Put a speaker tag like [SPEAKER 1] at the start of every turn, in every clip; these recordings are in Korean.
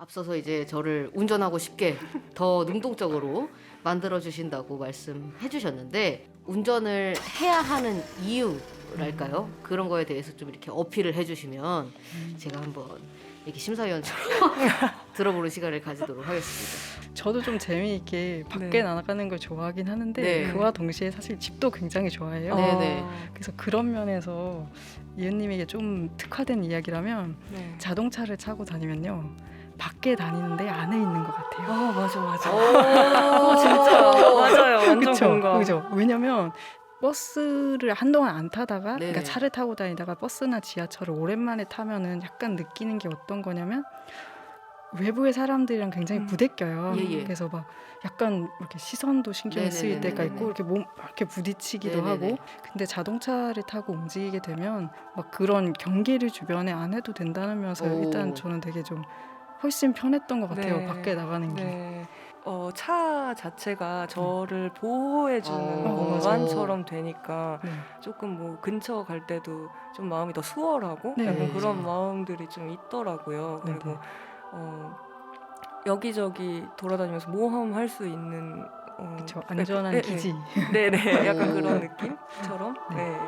[SPEAKER 1] 앞서서 이제 저를 운전하고 싶게 더 능동적으로 만들어 주신다고 말씀해 주셨는데 운전을 해야 하는 이유랄까요? 그런 거에 대해서 좀 이렇게 어필을 해 주시면 제가 한번 이렇게 심사위원처럼 들어보는 시간을 가지도록 하겠습니다.
[SPEAKER 2] 저도 좀 재미있게 밖에
[SPEAKER 3] 네.
[SPEAKER 2] 나가는 걸 좋아하긴 하는데
[SPEAKER 1] 네.
[SPEAKER 2] 그와 동시에 사실 집도 굉장히 좋아해요.
[SPEAKER 1] 네, 네.
[SPEAKER 2] 그래서 그런 면에서 이은님에게 좀 특화된 이야기라면
[SPEAKER 3] 네.
[SPEAKER 2] 자동차를 타고 다니면요 밖에 다니는데 안에 있는 것 같아요.
[SPEAKER 3] 아 맞아 맞아.
[SPEAKER 1] 오, 진짜.
[SPEAKER 3] 맞아요. 완전
[SPEAKER 2] 그렇죠,
[SPEAKER 3] 공감.
[SPEAKER 2] 그죠. 왜냐면 버스를 한동안 안 타다가
[SPEAKER 1] 네네.
[SPEAKER 2] 그러니까 차를 타고 다니다가 버스나 지하철을 오랜만에 타면은 약간 느끼는 게 어떤 거냐면 외부의 사람들이랑 굉장히
[SPEAKER 3] 음.
[SPEAKER 2] 부대껴요.
[SPEAKER 1] 예, 예.
[SPEAKER 2] 그래서 막 약간 이렇게 시선도 신경 이 쓰일 때가
[SPEAKER 1] 네네네네네.
[SPEAKER 2] 있고 이렇게 몸 이렇게 부딪히기도
[SPEAKER 1] 네네네.
[SPEAKER 2] 하고 근데 자동차를 타고 움직이게 되면 막 그런 경계를 주변에 안 해도
[SPEAKER 1] 오.
[SPEAKER 2] 일단 저는 되게 좀 훨씬 편했던 것 같아요.
[SPEAKER 3] 네.
[SPEAKER 2] 밖에 나가는 게.
[SPEAKER 3] 네. 어, 차 자체가 저를 보호해주는
[SPEAKER 1] 어,
[SPEAKER 3] 공간처럼 되니까
[SPEAKER 2] 네.
[SPEAKER 3] 조금 뭐 근처 갈 때도 좀 마음이 더 수월하고
[SPEAKER 2] 네,
[SPEAKER 3] 약간
[SPEAKER 1] 네.
[SPEAKER 3] 그런 마음들이 좀 있더라고요.
[SPEAKER 2] 네,
[SPEAKER 3] 그리고
[SPEAKER 2] 네.
[SPEAKER 3] 어, 여기저기 돌아다니면서 모험할 수 있는 어,
[SPEAKER 2] 그쵸 안전한
[SPEAKER 3] 네,
[SPEAKER 2] 기지.
[SPEAKER 3] 네, 네, 약간
[SPEAKER 1] 오.
[SPEAKER 3] 그런 느낌처럼.
[SPEAKER 2] 네.
[SPEAKER 3] 네.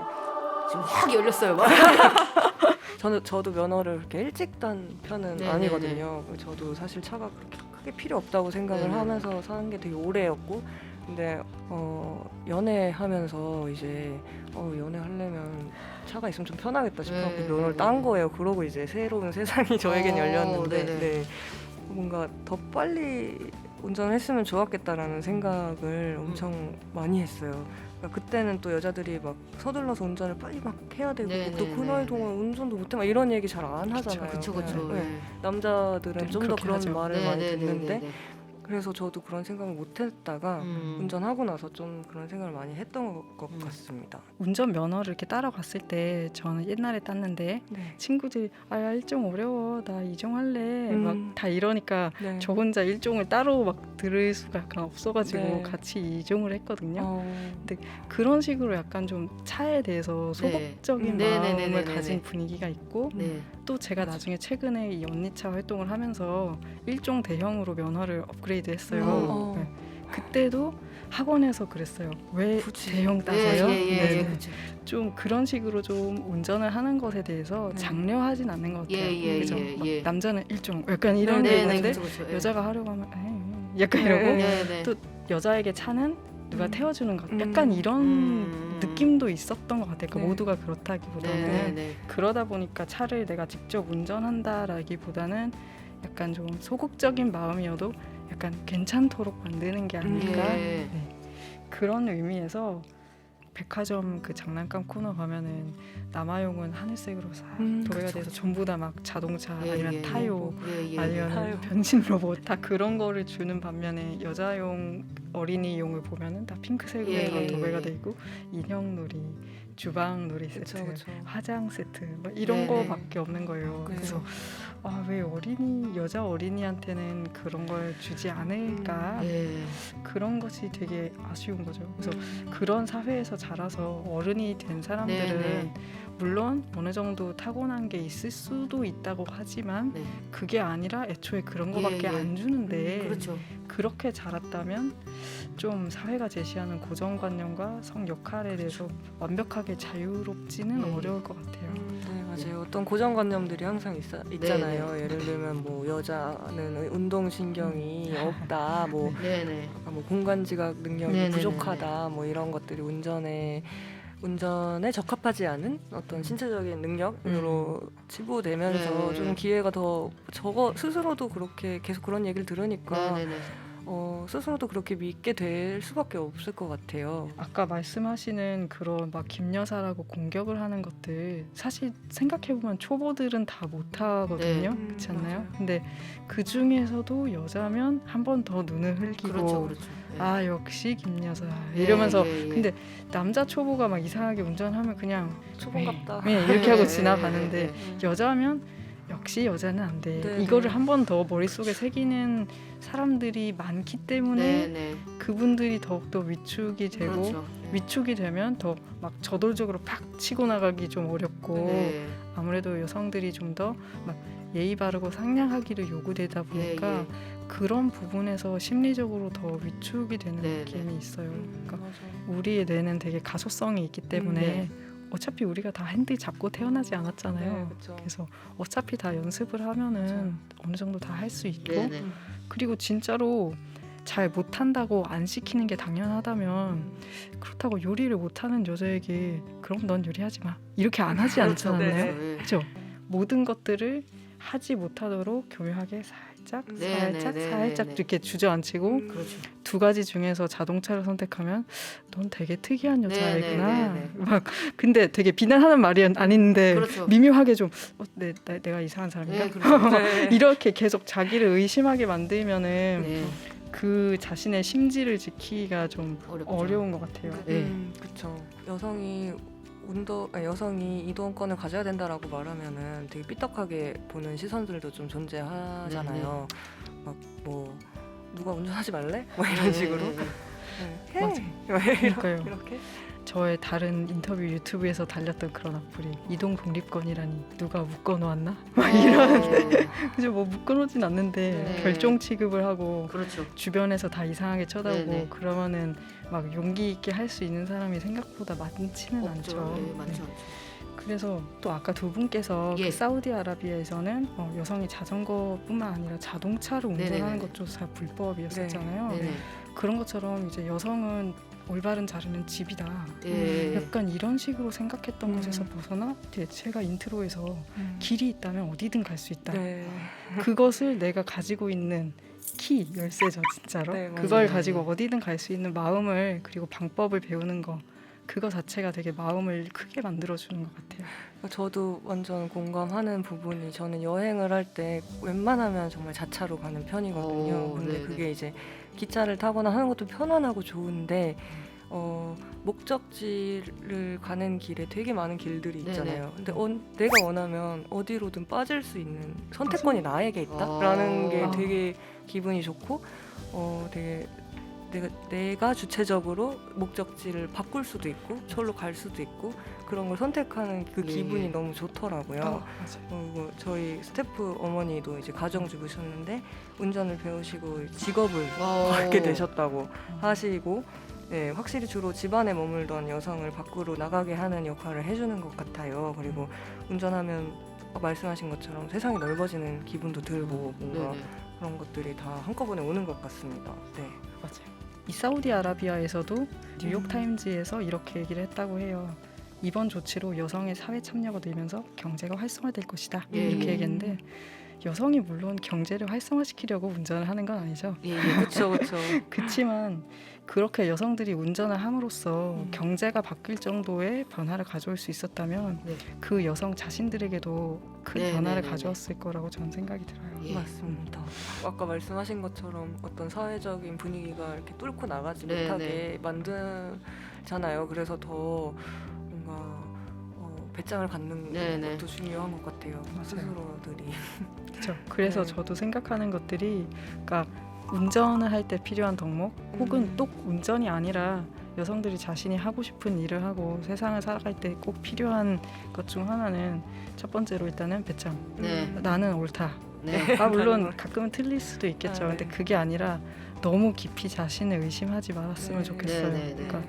[SPEAKER 1] 지금 확 열렸어요. 막.
[SPEAKER 3] 저는 저도 면허를 그렇게 일찍 딴 편은
[SPEAKER 1] 네네네.
[SPEAKER 3] 아니거든요. 저도 사실 차가 그렇게 크게 필요 없다고 생각을
[SPEAKER 1] 네네.
[SPEAKER 3] 하면서 사는 게 되게 오래였고, 근데 어, 연애하면서 이제 어, 연애하려면 차가 있으면 좀 편하겠다 싶어서
[SPEAKER 1] 네,
[SPEAKER 3] 면허를. 딴 거예요. 그러고 이제 새로운 세상이 저에겐
[SPEAKER 1] 어,
[SPEAKER 3] 열렸는데,
[SPEAKER 1] 네네.
[SPEAKER 3] 네. 뭔가 더 빨리 운전을 했으면 좋았겠다라는 생각을 엄청 많이 했어요. 그러니까 그때는 또 여자들이 막 서둘러서 운전을 빨리 막 해야 되고
[SPEAKER 1] 네네네.
[SPEAKER 3] 또그 나이 동안 운전도 못해 막 이런 얘기 잘 안 하잖아요.
[SPEAKER 1] 그쵸 그쵸.
[SPEAKER 3] 네.
[SPEAKER 1] 네.
[SPEAKER 3] 남자들은 좀 더 그런
[SPEAKER 2] 하죠.
[SPEAKER 3] 말을 많이 듣는데
[SPEAKER 1] 네.
[SPEAKER 3] 그래서 저도 그런 생각을 못 했다가
[SPEAKER 1] 음.
[SPEAKER 3] 운전하고 나서 좀 그런 생각을 많이 했던 것, 것
[SPEAKER 1] 음.
[SPEAKER 3] 같습니다.
[SPEAKER 2] 운전 면허를 이렇게 따라갔을 때 저는 옛날에 땄는데
[SPEAKER 3] 네.
[SPEAKER 2] 친구들이 아 일종 어려워 나 이종 할래
[SPEAKER 3] 음.
[SPEAKER 2] 막다 이러니까
[SPEAKER 3] 네.
[SPEAKER 2] 저 혼자 일종을 따로 막 들을 수가 약간 없어가지고
[SPEAKER 3] 네.
[SPEAKER 2] 같이 이종을 했거든요.
[SPEAKER 3] 어,
[SPEAKER 2] 그런 식으로 약간 좀 차에 대해서 소극적인
[SPEAKER 1] 네.
[SPEAKER 2] 마음을
[SPEAKER 1] 네네네네네.
[SPEAKER 2] 가진 분위기가 있고
[SPEAKER 1] 네.
[SPEAKER 2] 또 제가 나중에 최근에 이 언니차 활동을 하면서 일종 대형으로 면허를 업그레이드 했어요.
[SPEAKER 3] 어.
[SPEAKER 2] 네. 그때도 학원에서 그랬어요. 왜
[SPEAKER 3] 굳이.
[SPEAKER 2] 대형 따서요?
[SPEAKER 1] 예, 예, 예,
[SPEAKER 2] 네네.
[SPEAKER 1] 예, 그쵸.
[SPEAKER 2] 좀 그런 식으로 좀 운전을 하는 것에 대해서
[SPEAKER 3] 네.
[SPEAKER 2] 장려하진 않는 것 같아요.
[SPEAKER 1] 예, 예,
[SPEAKER 2] 그죠?
[SPEAKER 1] 예,
[SPEAKER 2] 막
[SPEAKER 1] 예.
[SPEAKER 2] 남자는 일종 약간 이런
[SPEAKER 3] 네,
[SPEAKER 2] 게
[SPEAKER 1] 네, 네,
[SPEAKER 2] 있는데
[SPEAKER 1] 그쵸, 그쵸. 예.
[SPEAKER 2] 여자가 하려고 하면 에이, 약간
[SPEAKER 3] 네.
[SPEAKER 2] 이러고
[SPEAKER 1] 네, 네.
[SPEAKER 2] 또 여자에게 차는 누가
[SPEAKER 3] 음.
[SPEAKER 2] 태워주는 것
[SPEAKER 3] 음.
[SPEAKER 2] 약간 이런
[SPEAKER 1] 음.
[SPEAKER 2] 느낌도 있었던 것 같아요. 그러니까
[SPEAKER 3] 네.
[SPEAKER 2] 모두가 그렇다기보다는
[SPEAKER 1] 네, 네, 네.
[SPEAKER 2] 그러다 보니까 차를 내가 직접 운전한다라기보다는 약간 좀 소극적인 마음이어도 약간 괜찮도록 만드는 게 아닐까
[SPEAKER 1] 예.
[SPEAKER 2] 네. 그런 의미에서 백화점 그 장난감 코너 가면은 남아용은 하늘색으로 싹
[SPEAKER 3] 음,
[SPEAKER 2] 도배가
[SPEAKER 3] 그쵸,
[SPEAKER 2] 돼서
[SPEAKER 3] 그쵸.
[SPEAKER 2] 전부 다 막 자동차
[SPEAKER 1] 예,
[SPEAKER 2] 아니면
[SPEAKER 1] 예,
[SPEAKER 2] 타요
[SPEAKER 1] 예, 예.
[SPEAKER 2] 아니면
[SPEAKER 3] 타요.
[SPEAKER 2] 변신 로봇 다 그런 거를 주는 반면에 여자용 어린이용을 보면은 다 핑크색으로
[SPEAKER 1] 예,
[SPEAKER 2] 다
[SPEAKER 1] 예,
[SPEAKER 2] 도배가
[SPEAKER 1] 예.
[SPEAKER 2] 돼 있고 인형놀이, 주방놀이 세트,
[SPEAKER 3] 그쵸 그쵸.
[SPEAKER 2] 화장 세트 막 이런
[SPEAKER 1] 네, 네.
[SPEAKER 2] 거밖에 없는 거예요. 그래서
[SPEAKER 3] 그래서
[SPEAKER 2] 아 왜 어린이 여자 어린이한테는 그런 걸 주지 않을까
[SPEAKER 1] 예.
[SPEAKER 2] 그런 것이 되게 아쉬운 거죠. 그래서
[SPEAKER 3] 음.
[SPEAKER 2] 그런 사회에서 자라서 어른이 된 사람들은
[SPEAKER 1] 네, 네.
[SPEAKER 2] 물론 어느 정도 타고난 게 있을 수도 있다고 하지만
[SPEAKER 1] 네.
[SPEAKER 2] 그게 아니라 애초에 그런
[SPEAKER 1] 예,
[SPEAKER 2] 거밖에
[SPEAKER 1] 예.
[SPEAKER 2] 안 주는데
[SPEAKER 1] 그렇죠.
[SPEAKER 2] 그렇게 자랐다면 좀 사회가 제시하는 고정관념과 성 역할에 대해서 완벽하게 자유롭지는
[SPEAKER 1] 예.
[SPEAKER 2] 어려울 것 같아요.
[SPEAKER 3] 음, 네 맞아요. 어떤 고정관념들이 항상 있, 있잖아요. 예를 들면 뭐 여자는 운동 신경이 없다, 뭐,
[SPEAKER 1] 네, 네.
[SPEAKER 3] 아까 뭐 공간 지각 능력이
[SPEAKER 1] 네네네네.
[SPEAKER 3] 부족하다, 뭐 이런 것들이 운전에 운전에 적합하지 않은 어떤 신체적인 능력으로 치부되면서
[SPEAKER 1] 네.
[SPEAKER 3] 좀 기회가 더 적어 스스로도 그렇게 계속 그런 얘기를 들으니까
[SPEAKER 1] 네, 네, 네.
[SPEAKER 3] 어, 스스로도 그렇게 믿게 될 수밖에 없을 것 같아요.
[SPEAKER 2] 아까 말씀하시는 그런 막 김여사라고 공격을 하는 것들 사실 생각해 보면 초보들은 다 못하거든요,
[SPEAKER 1] 네.
[SPEAKER 2] 그렇지
[SPEAKER 3] 음,
[SPEAKER 2] 않나요?
[SPEAKER 3] 맞아요.
[SPEAKER 2] 근데 그 중에서도 여자면 한 번 더 눈을 흘기고
[SPEAKER 1] 그렇죠, 그렇죠. 예.
[SPEAKER 2] 아 역시 김여사
[SPEAKER 1] 예,
[SPEAKER 2] 이러면서
[SPEAKER 1] 예, 예.
[SPEAKER 2] 근데 남자 초보가 막 이상하게 운전하면 그냥
[SPEAKER 3] 초본 같다.
[SPEAKER 2] 네, 이렇게 하고
[SPEAKER 1] 예,
[SPEAKER 2] 지나가는데
[SPEAKER 1] 예, 예.
[SPEAKER 3] 음.
[SPEAKER 2] 여자면 역시 여자는 안 돼.
[SPEAKER 3] 네,
[SPEAKER 2] 이거를
[SPEAKER 3] 네.
[SPEAKER 2] 한번 더 머릿속에 새기는 사람들이 많기 때문에
[SPEAKER 1] 네, 네.
[SPEAKER 2] 그분들이 더욱더 위축이 되고
[SPEAKER 1] 그렇죠. 예.
[SPEAKER 2] 위축이 되면 더 막 저돌적으로 팍 치고 나가기 좀 어렵고
[SPEAKER 1] 네.
[SPEAKER 2] 아무래도 여성들이 좀 더 막 예의 바르고 상냥하기를 요구되다 보니까
[SPEAKER 1] 예, 예.
[SPEAKER 2] 그런 부분에서 심리적으로 더 위축이 되는
[SPEAKER 1] 네,
[SPEAKER 2] 느낌이 있어요.
[SPEAKER 3] 음,
[SPEAKER 2] 그러니까
[SPEAKER 3] 맞아.
[SPEAKER 2] 우리의 뇌는 되게 가소성이 있기 때문에
[SPEAKER 1] 네.
[SPEAKER 2] 어차피 우리가 다 핸들 잡고 태어나지 않았잖아요.
[SPEAKER 3] 네, 그쵸.
[SPEAKER 2] 그래서 어차피 다 연습을 하면은 어느 정도 다 할 수 있고
[SPEAKER 1] 네, 네.
[SPEAKER 3] 음.
[SPEAKER 2] 그리고 진짜로 잘 못한다고 안 시키는 게 당연하다면 그렇다고 요리를 못하는 여자에게 그럼 넌 요리하지 마 이렇게 안 하지
[SPEAKER 1] 그렇죠.
[SPEAKER 2] 않잖아요.
[SPEAKER 3] 네.
[SPEAKER 2] 그렇죠. 모든 것들을 하지 못하도록 교묘하게 살짝
[SPEAKER 3] 네,
[SPEAKER 2] 살짝
[SPEAKER 1] 네, 네,
[SPEAKER 2] 살짝
[SPEAKER 1] 네, 네.
[SPEAKER 2] 이렇게 주저앉히고
[SPEAKER 3] 음,
[SPEAKER 1] 그렇죠.
[SPEAKER 2] 두 가지 중에서 자동차를 선택하면 넌 되게 특이한
[SPEAKER 1] 네,
[SPEAKER 2] 여자애구나.
[SPEAKER 1] 네, 네,
[SPEAKER 2] 막 근데 되게 비난하는 말이 아닌데
[SPEAKER 1] 그렇죠.
[SPEAKER 2] 미묘하게 좀 어, 내, 나, 내가 이상한 사람인가?
[SPEAKER 1] 네, 그렇죠.
[SPEAKER 3] 네.
[SPEAKER 2] 이렇게 계속 자기를 의심하게 만들면은
[SPEAKER 1] 네.
[SPEAKER 2] 그 자신의 심지를 지키기가 좀
[SPEAKER 1] 어렵죠.
[SPEAKER 2] 어려운 것 같아요.
[SPEAKER 1] 네.
[SPEAKER 3] 음, 그렇죠. 여성이 운동 아니, 여성이 이동권을 가져야 된다라고 말하면은 되게 삐딱하게 보는 시선들도 좀 존재하잖아요. 막 뭐 누가 운전하지 말래? 뭐 이런
[SPEAKER 1] 네,
[SPEAKER 3] 식으로.
[SPEAKER 1] 네, 네.
[SPEAKER 3] 네.
[SPEAKER 2] 맞아.
[SPEAKER 3] 해.
[SPEAKER 2] 그러니까요.
[SPEAKER 3] 이렇게.
[SPEAKER 2] 저의 다른 인터뷰 유튜브에서 달렸던 그런 악플이 이동 독립권이라니 누가 묶어놓았나? 막 이런
[SPEAKER 1] 어,
[SPEAKER 2] 그죠 뭐 묶어놓진 않는데
[SPEAKER 1] 네.
[SPEAKER 2] 결정 취급을 하고
[SPEAKER 1] 그렇죠.
[SPEAKER 2] 주변에서 다 이상하게 쳐다보고
[SPEAKER 1] 네네.
[SPEAKER 2] 그러면은 막 용기 있게 할 수 있는 사람이 생각보다 많지는
[SPEAKER 1] 없죠.
[SPEAKER 2] 않죠.
[SPEAKER 1] 네, 많죠.
[SPEAKER 2] 네. 그래서 또 아까 두 분께서
[SPEAKER 1] 예.
[SPEAKER 2] 그 사우디아라비아에서는 어, 여성이 자전거뿐만 아니라 자동차를 운전하는
[SPEAKER 1] 네네네.
[SPEAKER 2] 것조차 다 불법이었었잖아요.
[SPEAKER 1] 네, 네.
[SPEAKER 2] 그런 것처럼 이제 여성은 올바른 자리는 집이다.
[SPEAKER 1] 예.
[SPEAKER 2] 약간 이런 식으로 생각했던
[SPEAKER 3] 음.
[SPEAKER 2] 것에서 벗어나 이제 제가 인트로에서
[SPEAKER 3] 음.
[SPEAKER 2] 길이 있다면 어디든 갈 수 있다.
[SPEAKER 3] 네.
[SPEAKER 2] 그것을 내가 가지고 있는 키 열쇠죠 진짜로
[SPEAKER 3] 네.
[SPEAKER 2] 그걸 가지고 어디든 갈 수 있는 마음을 그리고 방법을 배우는 거 그거 자체가 되게 마음을 크게 만들어주는 것 같아요.
[SPEAKER 3] 저도 완전 공감하는 부분이 저는 여행을 할 때 웬만하면 정말 자차로 가는 편이거든요.
[SPEAKER 1] 오,
[SPEAKER 3] 근데
[SPEAKER 1] 네네.
[SPEAKER 3] 그게 이제 기차를 타거나 하는 것도 편안하고 좋은데 어, 목적지를 가는 길에 되게 많은 길들이. 있잖아요. 근데 어, 내가 원하면 어디로든 빠질 수 있는 선택권이 나에게 있다라는
[SPEAKER 1] 어.
[SPEAKER 3] 게 되게 기분이 좋고 어, 되게 내가 내가 주체적으로 목적지를 바꿀 수도 있고 저로 갈 수도 있고 그런 걸 선택하는 그
[SPEAKER 1] 예,
[SPEAKER 3] 기분이
[SPEAKER 1] 예.
[SPEAKER 3] 너무 좋더라고요.
[SPEAKER 2] 어, 맞아요.
[SPEAKER 3] 그리고 저희 스태프 어머니도 이제 가정주부셨는데 운전을 배우시고 직업을
[SPEAKER 1] 어.
[SPEAKER 3] 갖게 되셨다고 하시고 네, 확실히 주로 집안에 머물던 여성을 밖으로 나가게 하는 역할을 해주는 것 같아요. 그리고 운전하면 말씀하신 것처럼 세상이 넓어지는 기분도 들고 뭔가
[SPEAKER 1] 네네.
[SPEAKER 3] 그런 것들이 다 한꺼번에 오는 것 같습니다. 네.
[SPEAKER 2] 맞아요. 이 사우디아라비아에서도 뉴욕
[SPEAKER 3] 음.
[SPEAKER 2] 타임즈에서 이렇게 얘기를 했다고 해요. 이번 조치로 여성의 사회 참여가 늘면서 경제가 활성화될 것이다.
[SPEAKER 1] 예,
[SPEAKER 2] 이렇게
[SPEAKER 1] 예.
[SPEAKER 2] 얘기했는데 여성이 물론 경제를 활성화시키려고 운전을 하는 건 아니죠.
[SPEAKER 1] 예, 예.
[SPEAKER 3] 그렇죠, 그렇죠.
[SPEAKER 2] 그렇지만 그렇게 여성들이 운전을 함으로써
[SPEAKER 3] 음.
[SPEAKER 2] 경제가 바뀔 정도의 변화를 가져올 수 있었다면
[SPEAKER 1] 네.
[SPEAKER 2] 그 여성 자신들에게도 큰
[SPEAKER 1] 네,
[SPEAKER 2] 변화를
[SPEAKER 1] 네, 네,
[SPEAKER 2] 가져왔을 거라고 저는 생각이 들어요.
[SPEAKER 1] 예.
[SPEAKER 3] 맞습니다. 아까 말씀하신 것처럼 어떤 사회적인 분위기가 이렇게 뚫고 나가지
[SPEAKER 1] 네,
[SPEAKER 3] 못하게 만들잖아요. 그래서 더 뭔가 어, 배짱을 갖는
[SPEAKER 1] 네, 네.
[SPEAKER 3] 것도 중요한 것 같아요.
[SPEAKER 2] 맞아요.
[SPEAKER 3] 스스로들이.
[SPEAKER 2] 그렇죠. 그래서
[SPEAKER 3] 네.
[SPEAKER 2] 저도 생각하는 것들이 그러니까 운전을 할 때 필요한 덕목 혹은
[SPEAKER 3] 음.
[SPEAKER 2] 또 운전이 아니라 여성들이 자신이 하고 싶은 일을 하고 세상을 살아갈 때 꼭 필요한 것 중 하나는 첫 번째로 일단은 배짱.
[SPEAKER 1] 네.
[SPEAKER 3] 음.
[SPEAKER 2] 나는 옳다.
[SPEAKER 1] 네.
[SPEAKER 2] 아 물론 가끔은 틀릴 수도 있겠죠.
[SPEAKER 3] 아,
[SPEAKER 2] 근데
[SPEAKER 3] 네.
[SPEAKER 2] 그게 아니라 너무 깊이 자신을 의심하지 말았으면
[SPEAKER 3] 네.
[SPEAKER 2] 좋겠어요.
[SPEAKER 1] 네, 네, 네.
[SPEAKER 2] 그러니까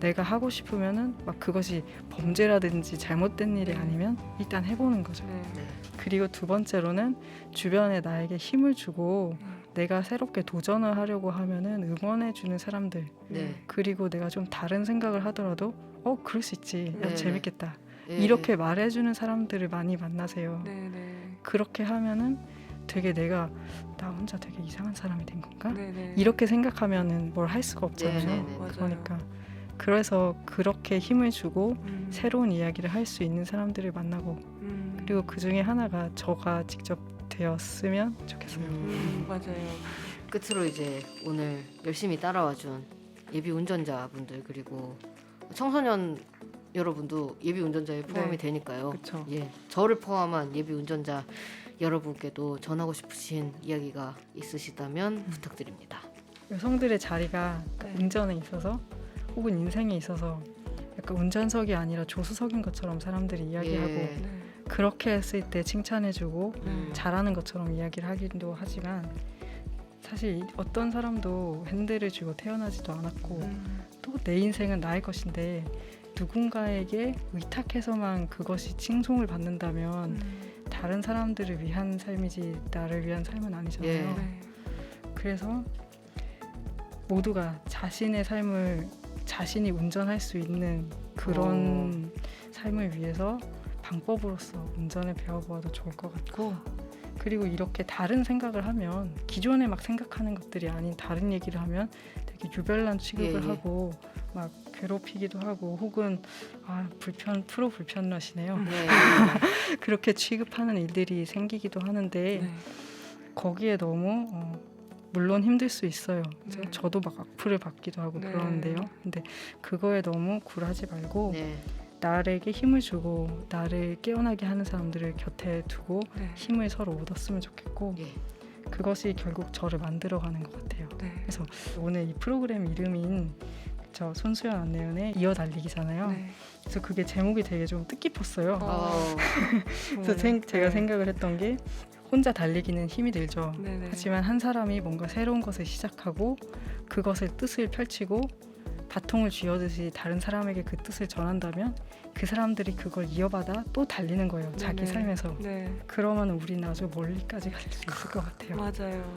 [SPEAKER 2] 내가 하고 싶으면은 막 그것이 범죄라든지 잘못된 일이
[SPEAKER 3] 네.
[SPEAKER 2] 아니면 일단 해보는 거죠.
[SPEAKER 3] 네.
[SPEAKER 1] 네.
[SPEAKER 2] 그리고 두 번째로는 주변에 나에게 힘을 주고
[SPEAKER 3] 음.
[SPEAKER 2] 내가 새롭게 도전을 하려고 하면은 응원해주는 사람들
[SPEAKER 1] 네.
[SPEAKER 2] 그리고 내가 좀 다른 생각을 하더라도 어 그럴 수 있지 야,
[SPEAKER 1] 네,
[SPEAKER 2] 재밌겠다
[SPEAKER 1] 예,
[SPEAKER 2] 이렇게 말해주는 사람들을 많이 만나세요. 그렇게 하면은 되게 내가 나 혼자 되게 이상한 사람이 된 건가
[SPEAKER 3] 네, 네.
[SPEAKER 2] 이렇게 생각하면은 뭘 할 수가 없잖아요
[SPEAKER 1] 네, 네, 네.
[SPEAKER 3] 맞아요.
[SPEAKER 2] 그러니까 그래서 그렇게 힘을 주고
[SPEAKER 3] 음.
[SPEAKER 2] 새로운 이야기를 할 수 있는 사람들을 만나고
[SPEAKER 3] 음.
[SPEAKER 2] 그리고 그 중에 하나가 저가 직접 되었으면 좋겠어요.
[SPEAKER 3] 음, 맞아요.
[SPEAKER 1] 끝으로 이제 오늘 열심히 따라와준 예비 운전자분들 그리고 청소년 여러분도 예비 운전자에 포함이
[SPEAKER 3] 네.
[SPEAKER 1] 되니까요.
[SPEAKER 3] 그렇죠.
[SPEAKER 1] 예, 저를 포함한 예비 운전자 여러분께도 전하고 싶으신 이야기가 있으시다면 부탁드립니다.
[SPEAKER 2] 여성들의 자리가
[SPEAKER 3] 네.
[SPEAKER 2] 운전에 있어서 혹은 인생에 있어서 약간 운전석이 아니라 조수석인 것처럼 사람들이 이야기하고
[SPEAKER 1] 예.
[SPEAKER 3] 네.
[SPEAKER 2] 그렇게 했을 때 칭찬해주고
[SPEAKER 1] 음.
[SPEAKER 2] 잘하는 것처럼 이야기를 하기도 하지만 사실 이- 어떤 사람도 핸들을 쥐고 태어나지도 않았고
[SPEAKER 3] 음.
[SPEAKER 2] 또내 인생은 나의 것인데 누군가에게 의탁해서만 그것이 칭송을 받는다면
[SPEAKER 3] 음.
[SPEAKER 2] 다른 사람들을 위한 삶이지 나를 위한 삶은 아니잖아요.
[SPEAKER 1] 예.
[SPEAKER 3] 네.
[SPEAKER 2] 그래서 모두가 자신의 삶을 자신이 운전할 수 있는 그런 삶을 위해서 방법으로서 운전을 배워보아도 좋을 것 같고 그리고 이렇게 다른 생각을 하면 기존에 막 생각하는 것들이 아닌 다른 얘기를 하면 되게 유별난 취급을
[SPEAKER 1] 예, 예.
[SPEAKER 2] 하고 막 괴롭히기도 하고 혹은 아 불편 프로 불편러시네요
[SPEAKER 1] 네.
[SPEAKER 2] 그렇게 취급하는 일들이 생기기도 하는데
[SPEAKER 3] 네.
[SPEAKER 2] 거기에 너무 어, 물론 힘들 수 있어요. 저-
[SPEAKER 3] 네.
[SPEAKER 2] 저도 막 악플을 받기도 하고
[SPEAKER 3] 네.
[SPEAKER 2] 그러는데요. 근데 그거에 너무 굴하지 말고
[SPEAKER 1] 네.
[SPEAKER 2] 나에게 힘을 주고 나를 깨어나게 하는 사람들을 곁에 두고
[SPEAKER 3] 네.
[SPEAKER 2] 힘을 서로 얻었으면 좋겠고
[SPEAKER 1] 예.
[SPEAKER 2] 그것이 결국 저를 만들어가는 것 같아요.
[SPEAKER 3] 네.
[SPEAKER 2] 그래서 오늘 이 프로그램 이름인 저 손수연 안내연의 이어 달리기잖아요.
[SPEAKER 3] 네.
[SPEAKER 2] 그래서 그게 제목이 되게 좀 뜻깊었어요.
[SPEAKER 1] 어.
[SPEAKER 2] 그래서 생- 제가
[SPEAKER 3] 네.
[SPEAKER 2] 생각을 했던 게 혼자 달리기는 힘이 들죠.
[SPEAKER 3] 네네.
[SPEAKER 2] 하지만 한 사람이 뭔가 새로운 것을 시작하고 그것을 뜻을 펼치고 바통을 쥐어듯이 다른 사람에게 그 뜻을 전한다면 그 사람들이 그걸 이어받아 또 달리는 거예요. 자기
[SPEAKER 3] 네네.
[SPEAKER 2] 삶에서.
[SPEAKER 3] 네.
[SPEAKER 2] 그러면 우리는 아주 멀리까지 갈 수 있을 것 같아요.
[SPEAKER 3] 맞아요.